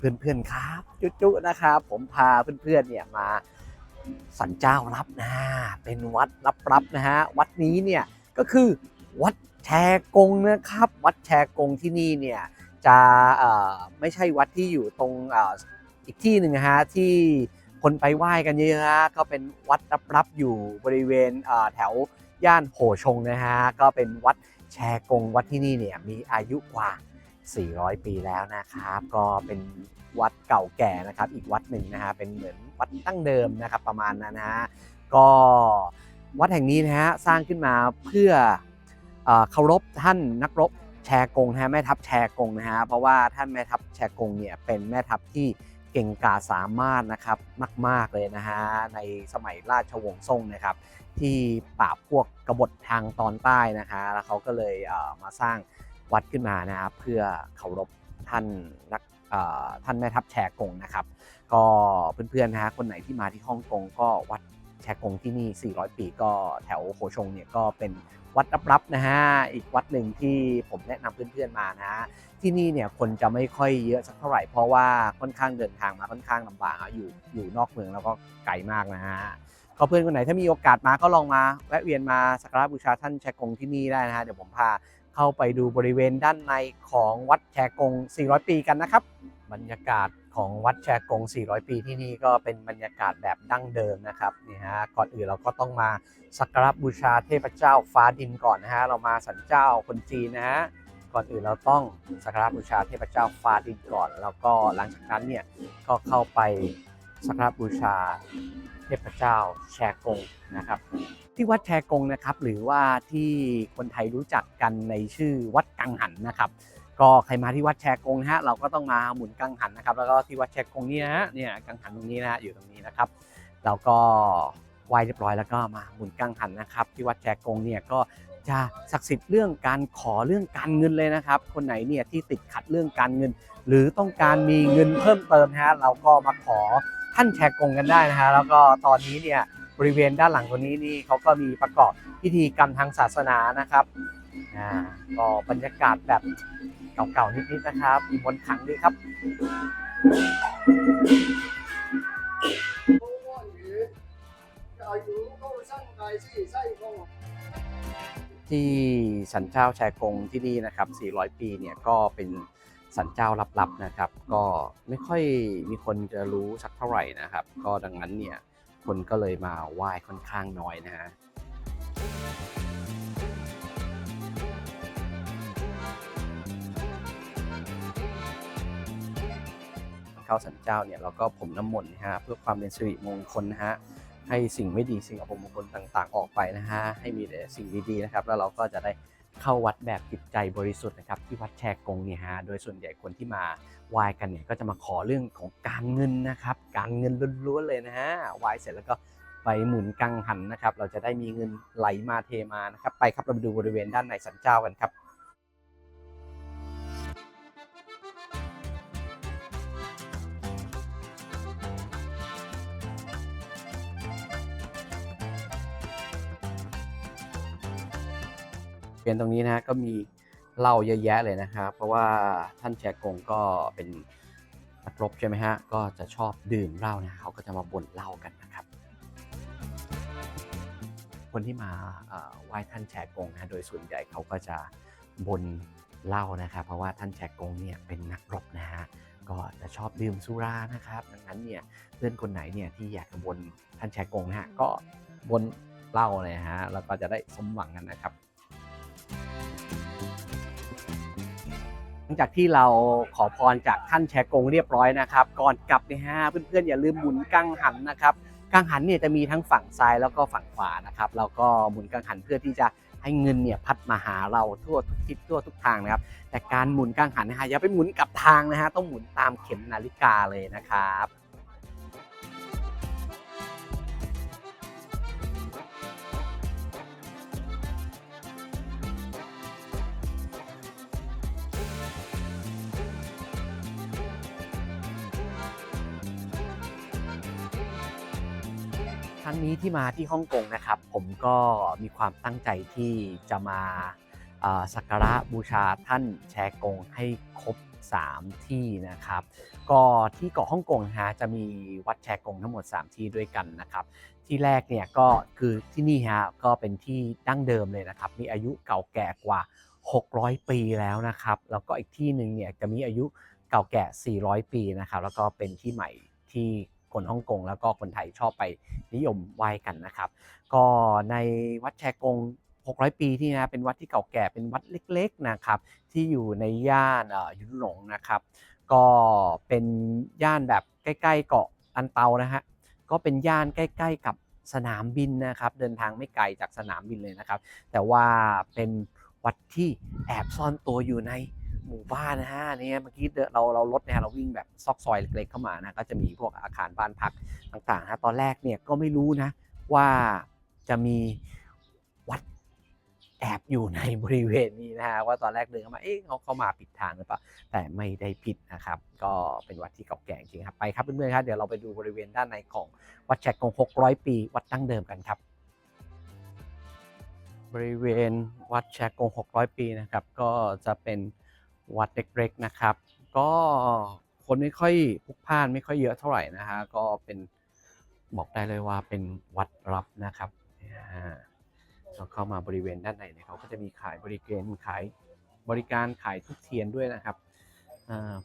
เพื่อนๆครับจุ๊ๆนะครับ ผมพาเพื่อนๆเนี่ยมาสันเจ้ารับนะเป็นวัดรับๆนะฮะวัดนี้เนี่ยก็คือวัดแชกงนะครับ วัดแชกงที่นี่เนี่ยจะไม่ใช่วัดที่อยู่ตรงอ,อีกที่หนึ่งฮะที่คนไปไหว้กันเยอะๆฮะก็เป็นวัดรับๆอยู่บริเวณแถวย่านโหชงนะฮะก็เป็นวัดแชกงวัดที่นี่เนี่ยมีอายุกว่า 400 ปีแล้วนะครับ ก็เป็นวัดเก่าแก่นะครับ อีกวัดหนึ่งนะฮะเป็นเหมือนวัดตั้งเดิมนะครับประมาณนั้นนะฮะก็วัดแห่งนี้นะฮะสร้างขึ้นมาเพื่อเคารพท่านนักรบแชร์กงนะฮะแม่ทัพแชร์กงนะฮะเพราะว่าท่านแม่ทัพแชร์กงเนี่ยเป็นแม่ทัพที่เก่งกาสามารถนะครับมาก ๆเลยนะฮะในสมัยราชวงศ์ซ่งนะครับ ที่ปราบพวกกบฏทางตอนใต้นะคะแล้วเขาก็เลยเมาสร้าง วัดขึ้นมานะครับเพื่อเคารพท่านนักท่านแม่ทัพแชกงนะครับ ก็เพื่อนๆนะฮะคนไหนที่มาที่ฮ่องกงก็วัดแชกงที่นี่ 400 ปีก็แถวโคชงเนี่ยก็เป็นวัดรับๆนะฮะอีกวัดหนึ่งที่ผมแนะนำเพื่อนๆมานะฮะที่นี่เนี่ยคนจะไม่ค่อยเยอะสักเท่าไหร่เพราะว่าค่อนข้างเดินทางมาค่อนข้างลำบากอะอยู่อยู่นอกเมืองแล้วก็ไกลมากนะฮะก็เพื่อนคนไหนถ้ามีโอกาสมาก็ลองมาแวะเวียนมาสักการะบูชาท่านแชกงที่นี่ได้นะฮะเดี๋ยวผมพา เข้าไปดูบริเวณด้านในของวัดแชกง 400 ปีกันนะครับ บรรยากาศของวัดแชกง 400 ปีที่นี่ก็เป็นบรรยากาศแบบดั้งเดิมนะครับนี่ฮะก่อนอื่นเราก็ต้องมาสักการะบูชาเทพเจ้าฟ้าดินก่อนนะฮะเรามาสันเจ้าคนจีนนะฮะก่อนอื่นเราต้องสักการะบูชาเทพเจ้าฟ้าดินก่อน แล้วก็หลังจากนั้นเนี่ยก็เข้าไปสักการะบูชา เทพเจ้าแชกงนะครับ ที่วัดแชกงนะครับ หรือว่าที่คนไทยรู้จักกันในชื่อวัดกังหันนะครับ ก็ใครมาที่วัดแชกงนะฮะเราก็ต้องมาหมุนกังหันนะครับ แล้วก็ที่วัดแชกงนี่นะเนี่ยกังหันตรงนี้นะอยู่ตรงนี้นะครับเราก็ไหว้เรียบร้อยแล้วก็มาหมุนกังหันนะครับ ที่วัดแชกงเนี่ยก็จะศักดิ์สิทธิ์เรื่องการขอเรื่องการเงินเลยนะครับ คนไหนเนี่ยที่ติดขัดเรื่องการเงิน หรือต้องการมีเงินเพิ่มเติมนะฮะเราก็มาขอ ท่านแชร์กงกันได้นะฮะแล้วก็ตอนนี้เนี่ยบริเวณด้านหลังตรงนี้นี่เขาก็มีประกอบพิธีกรรมทางศาสนานะครับอ่าก็บรรยากาศแบบเก่าๆนิดๆนะครับมีมนถังดีครับที่สันเจ้าแชร์กงที่นี่นะครับ 400 ปีเนี่ยก็เป็น สันเจ้าลับๆนะครับ ก็ไม่ค่อยมีคนจะรู้สักเท่าไหร่นะครับ ก็ดังนั้นเนี่ยคนก็เลยมาไหว้ค่อนข้างน้อยนะฮะเข้าสันเจ้าเนี่ยเราก็ผมน้ำมนต์นะฮะเพื่อความเป็นสิริมงคลนะฮะให้สิ่งไม่ดีสิ่งอัปมงคลต่างๆ ออกไปนะฮะให้มีแต่สิ่งดีๆนะครับ แล้วเราก็จะได้ เข้าวัดแบบจิตใจบริสุทธิ์นะครับที่วัดแชกงเนี่ยฮะโดยส่วนใหญ่คนที่มาไหว้กันเนี่ยก็จะมาขอเรื่องของการเงินนะครับ การเงินล้วนๆเลยนะฮะไหว้เสร็จแล้วก็ไปหมุนกังหันนะครับ เราจะได้มีเงินไหลมาเทมานะครับ ไปครับเราไปดูบริเวณด้านในสันเจ้ากันครับ เรียนตรงนี้นะก็มีเหล้าเยอะแยะเลยนะครับเพราะว่าท่านแจกงก็เป็นนักรบใช่ไหมฮะก็จะชอบดื่มเหล้านะเขาก็จะมาบ่นเหล้ากันนะครับ คนที่มาไหว้ท่านแชกงนะโดยส่วนใหญ่เขาก็จะบนเหล้านะครับ เพราะว่าท่านแชกงเนี่ยเป็นนักรบนะฮะก็จะชอบดื่มสุรานะครับ ดังนั้นเนี่ยเพื่อนคนไหนเนี่ยที่อยากจะบนท่านแชกงนะฮะก็บนเหล้าเลยฮะแล้วก็จะได้สมหวังกันนะครับ ลังจากที่เราขอพรจากท่านแชกงเรียบร้อยนะครับ ก่อนกลับเนี่ยฮะเพื่อนๆอย่าลืมหมุนกังหันนะครับกังหันเนี่ยจะมีทั้งฝั่งซ้ายแล้วก็ฝั่งขวานะครับแล้วก็หมุนกังหันเพื่อที่จะให้เงินเนี่ยพัดมาหาเราทั่วทุกทิศทั่วทุกทางนะครับ แต่การหมุนกังหันนะฮะอย่าไปหมุนกลับทางนะฮะต้องหมุนตามเข็มนาฬิกาเลยนะครับ นี้ที่มาที่ฮ่องกงนะครับ ผมก็มีความตั้งใจที่จะมาสักการะบูชาท่านแชกงให้ครบ 3 ที่นะครับ ก็ที่เกาะฮ่องกงฮะจะมีวัดแชกงทั้งหมด 3 ที่ด้วยกันนะครับ ที่แรกเนี่ยก็คือที่นี่ฮะก็เป็นที่ดั้งเดิมเลยนะครับ มีอายุเก่าแก่กว่า 600 ปีแล้วนะครับ แล้วก็อีกที่หนึ่งเนี่ยจะมีอายุเก่าแก่ 400 ปีนะครับ แล้วก็เป็นที่ใหม่ที่ คนฮ่องกงแล้วก็คนไทยชอบไปนิยมไหว้กันนะครับ ก็ในวัดแชกง 600 ปีที่นะเป็นวัดที่เก่าแก่เป็นวัดเล็กๆนะครับ ที่อยู่ในย่านยุนหลงนะครับ ก็เป็นย่านแบบใกล้ๆเกาะอันเตานะฮะก็เป็นย่านใกล้ ๆ กับสนามบินนะครับเดินทางไม่ไกลจากสนามบินเลยนะครับ แต่ว่าเป็นวัดที่แอบซ่อนตัวอยู่ใน หมู่บ้านนะฮะเนี่ยเมื่อกี้เราเรารถเนี่ยเราวิ่งแบบซอกซอยเล็กๆเข้ามานะก็จะมีพวกอาคารบ้านพักต่างๆนะตอนแรกเนี่ยก็ไม่รู้นะว่าจะมีวัดแอบอยู่ในบริเวณนี้นะฮะว่าตอนแรกเดินเข้ามาเอ๊ะเขาเข้ามาผิดทางหรือเปล่าแต่ไม่ได้ผิดนะครับ ก็เป็นวัดที่เก่าแก่จริงครับไปครับเพื่อนๆครับเดี๋ยวเราไปดูบริเวณด้านในของวัดแชกง600ปี วัดดั้งเดิมกันครับบริเวณวัดแชกง600 ปีนะครับ ก็จะเป็น วัดเล็กๆนะครับ ก็คนไม่ค่อยพลุกพล่านไม่ค่อยเยอะเท่าไหร่นะฮะก็เป็นบอกได้เลยว่าเป็นวัดรับนะครับอ่าเราเข้ามาบริเวณด้านในเนี่ยเขาก็จะมีขายบริเการขายบริการขายทุกเทียนด้วยนะครับ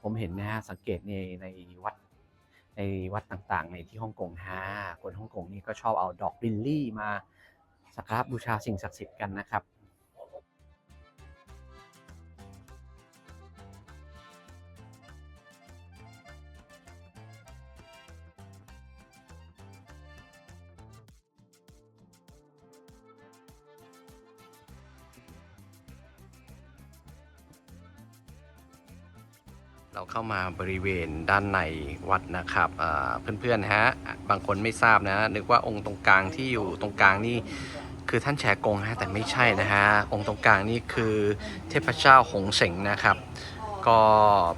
ผมเห็นนะฮะสังเกตในในวัดในวัดต่างๆ ในที่ฮ่องกงฮะคนฮ่องกงนี่ก็ชอบเอาดอกลิลลี่มาสักการะบูชาสิ่งศักดิ์สิทธิ์กันนะครับ เราเข้ามาบริเวณด้านในวัดนะครับเพื่อนๆฮะบางคนไม่ทราบนะ นึกว่าองค์ตรงกลางที่อยู่ตรงกลางนี่คือท่านแชกงฮะแต่ไม่ใช่นะฮะองค์ตรงกลางนี่คือเทพเจ้าหงเสงนะครับ ก็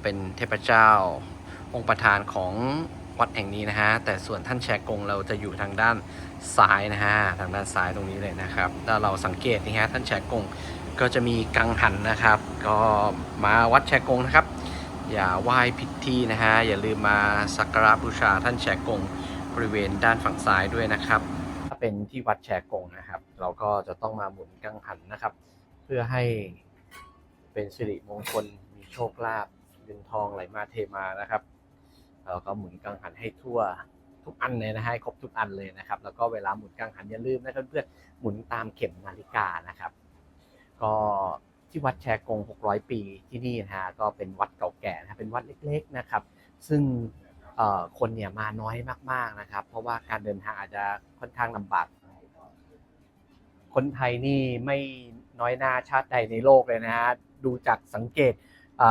เป็นเทพเจ้าองค์ประธานของวัดแห่งนี้นะฮะแต่ส่วนท่านแชกงเราจะอยู่ทางด้านซ้ายนะฮะทางด้านซ้ายตรงนี้เลยนะครับถ้าเราสังเกตนี่ฮะท่านแชกงก็จะมีกังหันนะครับ ก็มาวัดแชกงนะครับ อย่าไหว้ผิดที่นะฮะ อย่าลืมมาสักการะบูชาท่านแชกงบริเวณด้านฝั่งซ้ายด้วยนะครับ ถ้าเป็นที่วัดแชกงนะครับ เราก็จะต้องมาหมุนกังหันนะครับ เพื่อให้เป็นสิริมงคลมีโชคลาภเงินทองไหลมาเทมานะครับ เราก็หมุนกังหันให้ทั่วทุกอันเลยนะฮะครบทุกอันเลยนะครับ แล้วก็เวลาหมุนกังหันอย่าลืมนะครับเพื่อนหมุนตามเข็มนาฬิกานะครับ ก็ ที่วัดแชกง 600 ปีที่นี่นะฮะก็เป็นวัดเก่าแก่นะเป็นวัดเล็กๆนะครับ ซึ่งคนเนี่ยมาน้อยมากๆนะครับ เพราะว่าการเดินทางอาจจะค่อนข้างลำบาก คนไทยนี่ไม่น้อยหน้าชาติใดในโลกเลยนะฮะดูจากสังเกตเ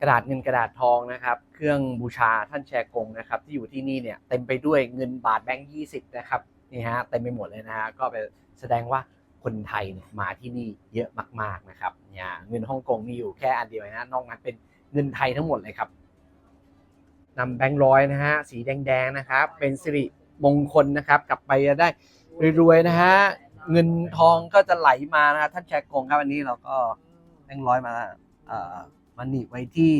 กระดาษเงินกระดาษทองนะครับ เครื่องบูชาท่านแชกงนะครับ ที่อยู่ที่นี่เนี่ยเต็มไปด้วยเงินบาทแบงค์ยี่สิบนะครับนี่ฮะเต็มไปหมดเลยนะฮะก็ไปแสดงว่า คนไทยเนี่ยมาที่นี่เยอะมาก ๆนะครับเนี่ยเงินฮ่องกงมีอยู่แค่อันเดียวนะนอกนั้นเป็นเงินไทยทั้งหมดเลยครับนำแบงค์ร้อยนะฮะสีแดงๆนะครับเป็นสิริมงคลนะครับ กลับไปจะได้รวยๆนะฮะเงินทองก็จะไหลมานะครับท่านแชกงครับอันนี้เราก็แบงค์ร้อยมาเอ่อมาหนีบไว้ที่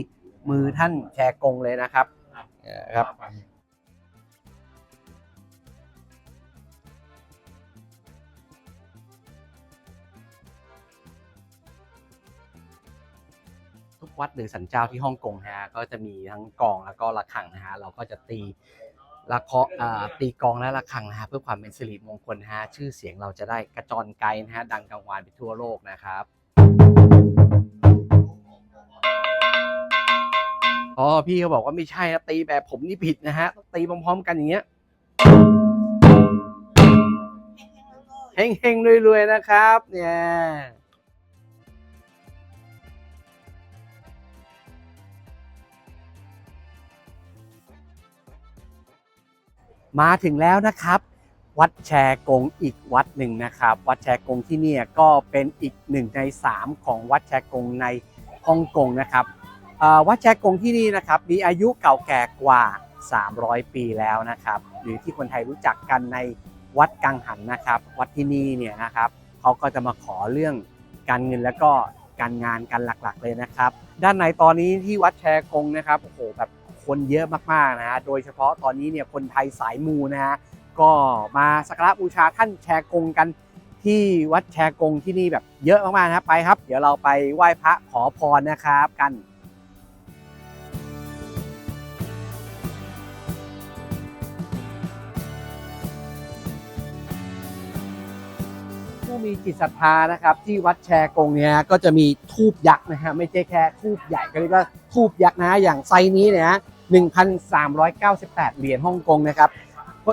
มือท่านแชกงเลยนะครับเอ่อครับ วัดหรือสันเจ้าที่ฮ่องกงนะฮะก็จะมีทั้งกองแล้วก็ระฆังนะฮะเราก็จะตีละเคาะอ่าตีกองและระฆังนะฮะเพื่อความเป็นสิริมงคลฮะชื่อเสียงเราจะได้กระจรไกลนะฮะดังกังวานไปทั่วโลกนะครับอ๋อพี่เขาบอกว่าไม่ใช่นะตีแบบผมนี่ผิดนะฮะต้องตีพร้อมๆกันอย่างเงี้ยเฮงๆรวยๆนะครับ เนี่ย มาถึงแล้วนะครับ วัดแชกงอีกวัดหนึ่งนะครับ วัดแชกงที่นี่ก็เป็นอีกหนึ่งในสามของวัดแชกงในฮ่องกงนะครับวัดแชกงที่นี่นะครับมีอายุเก่าแก่กว่า 300 ปีแล้วนะครับ หรือที่คนไทยรู้จักกันในวัดกังหันนะครับ วัดที่นี่เนี่ยนะครับเขาก็จะมาขอเรื่องการเงินแล้วก็การงานกันหลักๆเลยนะครับ ด้านในตอนนี้ที่วัดแชกงนะครับโอ้โหแบบ คนเยอะมากๆนะฮะโดยเฉพาะตอนนี้เนี่ยคนไทยสายมูนะฮะก็มาสักการะบูชาท่านแชกงกันที่วัดแชกงที่นี่แบบเยอะมากๆนะครับไปครับ เดี๋ยวเราไปไหว้พระขอพรนะครับกันผู้มีจิตศรัทธานะครับ ที่วัดแชกงเนี่ยก็จะมีทูบยักษ์นะฮะไม่ใช่แค่ทูบใหญ่ก็เรียกว่าทูบยักษ์นะฮะอย่างไซนี้เนี่ยนะ 1,398 เหรียญฮ่องกงนะครับ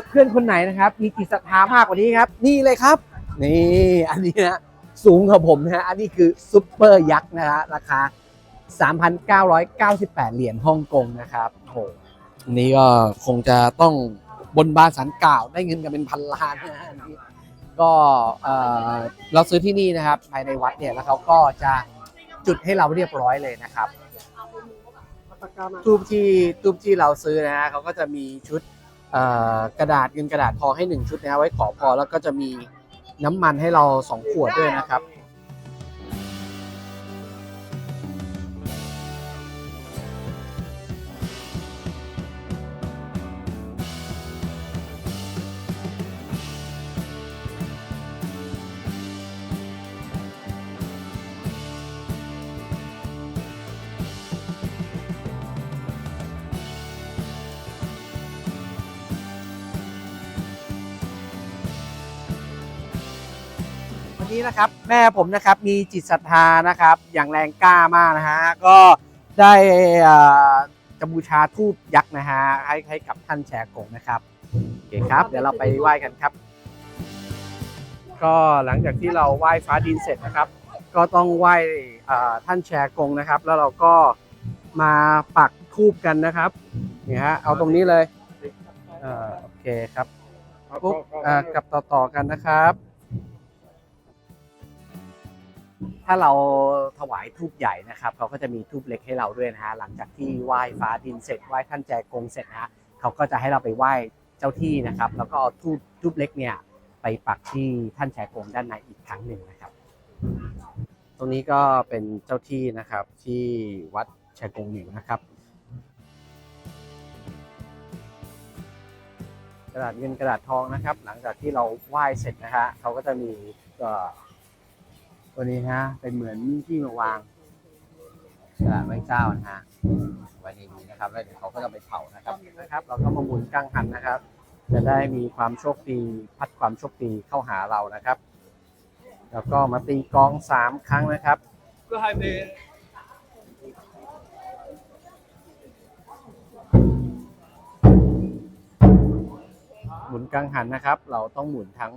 เพื่อนคนไหนนะครับ มีจิตศรัทธามากกว่านี้ครับ นี่เลยครับ นี่อันนี้นะสูงกว่าผมนะฮะอันนี้คือซุปเปอร์ยักษ์นะฮะราคา 3,998 เหรียญฮ่องกงนะครับโอ้โหอันนี้ก็คงจะต้องบนบานสันกล่าวได้เงินกันเป็นพันล้านนะฮะก็เราซื้อที่นี่นะครับภายในวัดเนี่ยแล้วเขาก็จะจุดให้เราเรียบร้อยเลยนะครับ ทูบที่ทูบที่เราซื้อนะฮะเขาก็จะมีชุดกระดาษเงินกระดาษทองให้หนึ่งชุดนะฮะไว้ขอพรแล้วก็จะมีน้ำมันให้เราสองขวดด้วยนะครับ นี้นะครับ แม่ผมนะครับมีจิตศรัทธานะครับ อย่างแรงกล้ามากนะฮะก็ได้จะบูชาทูบยักษ์นะฮะให้ให้กับท่านแชร์กงนะครับโอเคครับ เดี๋ยวเราไปไหว้กันครับ ก็หลังจากที่เราไหว้ฟ้าดินเสร็จนะครับ ก็ต้องไหว้ท่านแชร์กงนะครับ แล้วเราก็มาปักทูบกันนะครับเนี่ยฮะเอาตรงนี้เลยโอเคครับปุ๊บกับต่อๆกันนะครับ ถ้าเราถวายทูบใหญ่นะครับเขาก็จะมีทูบเล็กให้เราด้วยนะฮะหลังจากที่ไหว้ฟ้าดินเสร็จไหว้ท่านแจกงเสร็จนะฮะเขาก็จะให้เราไปไหว้เจ้าที่นะครับ แล้วก็เอาทูบทูบเล็กเนี่ยไปปักที่ท่านแจกงด้านในอีกครั้งหนึ่งนะครับ ตรงนี้ก็เป็นเจ้าที่นะครับที่วัดแชกงหมิวนะครับกระดาษเงินกระดาษทองนะครับ หลังจากที่เราไหว้เสร็จนะฮะเขาก็จะมีเอ่อ ตัวนี้ฮะเป็นเหมือนที่มาวางกระดาษไหว้เจ้านะฮะไว้ในนี้นะครับแล้วเดี๋ยวเขาก็จะไปเผานะครับนะครับ เราก็มาหมุนกังหันนะครับ จะได้มีความโชคดีพัดความโชคดีเข้าหาเรานะครับ แล้วก็มาตีกองสามครั้งนะครับก็ให้เมหมุนกังหันนะครับ เราต้องหมุนทั้ง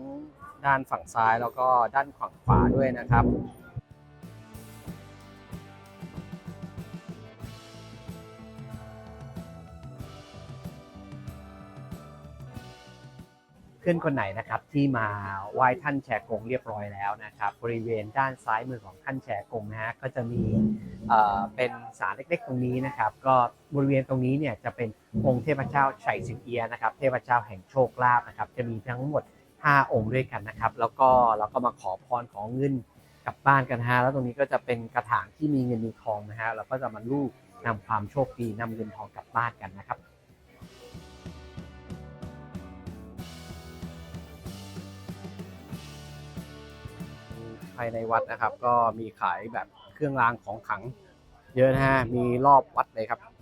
ด้านฝั่งซ้ายแล้วก็ด้านฝั่งขวาด้วยนะครับเพื่อนคนไหนนะครับที่มาไหว้ท่านแชร์กงเรียบร้อยแล้วนะครับบริเวณด้านซ้ายมือของท่านแชร์กงนะฮะก็จะมีเป็นศาลเล็กๆ ตรงนี้นะครับ ก็บริเวณตรงนี้เนี่ยจะเป็นองค์เทพเจ้าไฉสิงเอียนะครับ เทพเจ้าแห่งโชคลาภนะครับ จะมีทั้งหมด 5 องค์ด้วยกันนะครับ แล้วก็เราก็มาขอพรของเงินกลับบ้านกันฮะแล้วตรงนี้ก็จะเป็นกระถางที่มีเงินมีทองนะฮะเราก็จะมาลูบนำความโชคดีนำเงินทองกลับบ้านกันนะครับภายในวัดนะครับ ก็มีขายแบบเครื่องรางของขลังเยอะนะฮะมีรอบวัดเลยครับ